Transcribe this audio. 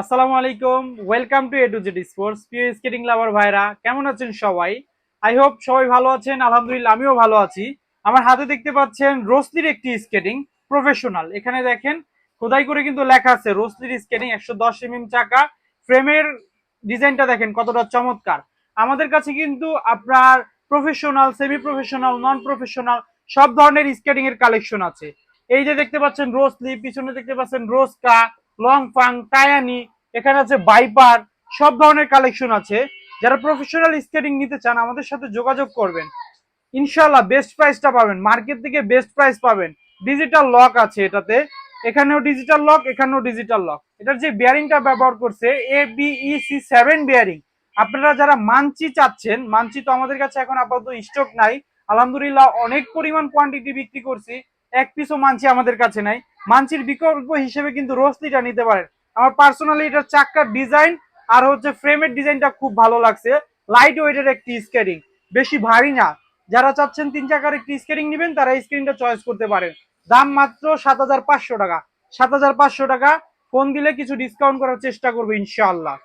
আসসালামু আলাইকুম welcome to A to Z sports প্রিয় স্কেটিং লাভার ভাইরা, কেমন আছেন সবাই? আই হোপ সবাই ভালো আছেন, আলহামদুলিল্লাহ আমিও ভালো আছি। আমার হাতে দেখতে পাচ্ছেন রোসলির একটি স্কেটিং প্রফেশনাল এখানে দেখেন, খোদাই করে কিন্তু লেখা আছে, রোসলির স্কেটিং একশো দশ এমএম চাকা। ফ্রেমের ডিজাইনটা দেখেন কতটা চমৎকার। আমাদের কাছে কিন্তু আপনার professional semi professional non professional সব ধরনের স্কেটিং এর কালেকশন আছে। এই যে দেখতে পাচ্ছেন রোসলি, পিছনে দেখতে পাচ্ছেন রোসকা লং ফাং টায়ানি এখানে আছে বাইপার সব ধরনের কালেকশন আছে। যারা প্রফেশনাল স্কেটিং নিতে চান, আমাদের সাথে যোগাযোগ করবেন। ইনশাল্লাহ বেস্ট প্রাইসটা পাবেন। মার্কেট থেকে বেস্ট প্রাইস পাবেন। ডিজিটাল লক আছে এটাতে। এখানেও ডিজিটাল লক এখানেও ডিজিটাল লক এটার যে বিয়ারিংটা ব্যবহার করছে A B E C seven bearing আপনারা যারা মানচি চাচ্ছেন মানচি তো আমাদের কাছে এখন আপাতত স্টক নাই। আলহামদুলিল্লাহ অনেক পরিমাণ কোয়ান্টিটি বিক্রি করছি। এক পিসও মানচি আমাদের কাছে নাই। মানচির বিকল্প হিসেবে কিন্তু রোসলিটা নিতে পারেন। আমার পার্সোনালি এটার চাক্কার ডিজাইন আর হচ্ছে ফ্রেমের ডিজাইনটা খুব ভালো লাগছে। লাইট ওয়েটের একটি স্কেটিং বেশি ভারী না। যারা চাচ্ছেন তিন চাকার একটি স্কেটিং নেবেন, তারা স্ক্রিনটা চয়েস করতে পারেন। দাম মাত্র সাত হাজার পাঁচশো টাকা। সাত হাজার পাঁচশো টাকা। ফোন দিলে কিছু ডিসকাউন্ট করার চেষ্টা করব ইনশাআল্লাহ।